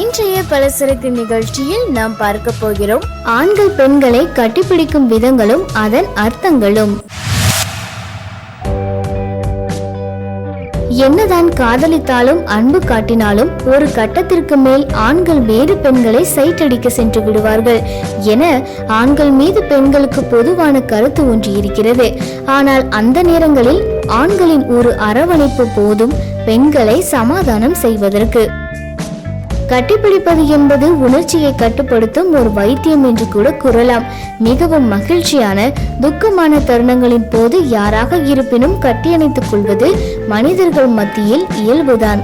இன்றைய பலசரக்கு நிகழ்ச்சியில் நாம் பார்க்க போகிறோம் ஆண்கள் பெண்களை கட்டிப்பிடிக்கும் விதங்களும் அதன் அர்த்தங்களும். என்னதான் காதலித்தாலும் அன்பு காட்டினாலும் ஒரு கட்டத்திற்கு மேல் ஆண்கள் வேறு பெண்களை சைட்டடிக்க சென்று விடுவார்கள் என ஆண்கள் மீது பெண்களுக்கு பொதுவான கருத்து ஒன்று இருக்கிறது. ஆனால் அந்த நேரங்களில் ஆண்களின் ஒரு அரவணைப்பு போதும் பெண்களை சமாதானம் செய்வதற்கு. கட்டிப்பிடிப்பது என்பது உணர்ச்சியை கட்டுப்படுத்தும் ஒரு வைத்தியம் என்று கூட கூறலாம். மிகவும் மகிழ்ச்சியான துக்கமான தருணங்களின் போது யாராக இருப்பினும் கட்டியணைத்துக் கொள்வது மனிதர்கள் மத்தியில் இயல்புதான்.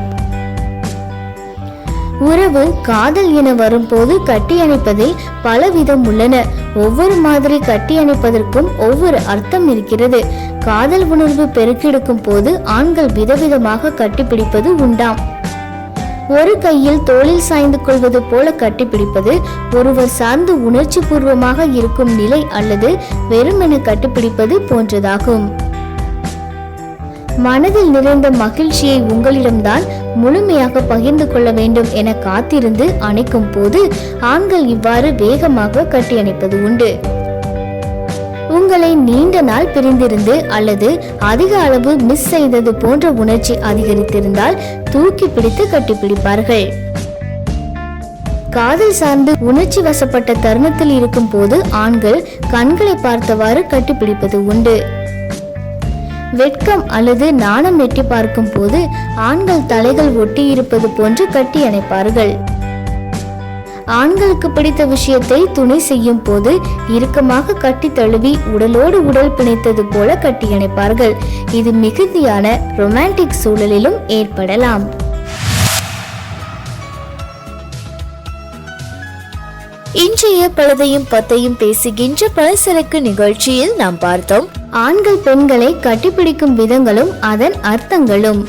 உறவு காதல் என வரும்போது கட்டியணைப்பதில் பலவிதம் உள்ளன. ஒவ்வொரு மாதிரி கட்டியணைப்பதற்கும் ஒவ்வொரு அர்த்தம் இருக்கிறது. காதல் உணர்வு பெருக்கெடுக்கும் போது ஆண்கள் விதவிதமாக கட்டிப்பிடிப்பது உண்டாம். ஒரு கையில் தோளில் சாய்ந்து கொள்வது போல கட்டிப்பிடிப்பது ஒருவர் சார்ந்து உணர்ச்சி பூர்வமாக இருக்கும் நிலை அல்லது வெறுமென கட்டிப்பிடிப்பது போன்றதாகும். மனதில் நிறைந்த மகிழ்ச்சியை உங்களிடம்தான் முழுமையாக பகிர்ந்து கொள்ள வேண்டும் என காத்திருந்து அணைக்கும் போது ஆண்கள் இவ்வாறு வேகமாக கட்டி அணைப்பது உண்டு. உங்களை நீண்ட நாள் பிரிந்திருந்து அல்லது அதிக அளவு மிஸ் செய்தது போன்ற உணர்ச்சி அதிகரித்திருந்தால் தூக்கி பிடித்து கட்டிப்பிடிப்பார்கள். காதல் சார்ந்து உணர்ச்சி வசப்பட்ட தருணத்தில் இருக்கும் போது ஆண்கள் கண்களை பார்த்தவாறு கட்டிப்பிடிப்பது உண்டு. வெட்கம் அல்லது நாணம் எட்டி பார்க்கும் போது ஆண்கள் தலைகள் ஒட்டி இருப்பது போன்று கட்டி அணைப்பார்கள். ஆண்களுக்கு பிடித்த விஷயத்தை துணை செய்யும் போது இறுக்கமாக கட்டி தழுவி உடலோடு உடல் பிணைத்தது போல கட்டி அணைப்பார்கள். இது மிகுதியான ரொமான்டிக் சூழலிலும் ஏற்படலாம். இன்றைய பலதையும் பத்தையும் பேசுகின்ற பலசரக்கு நிகழ்ச்சியில் நாம் பார்த்தோம். ஆண்கள் பெண்களை கட்டிப்பிடிக்கும் விதங்களும் அதன் அர்த்தங்களும்.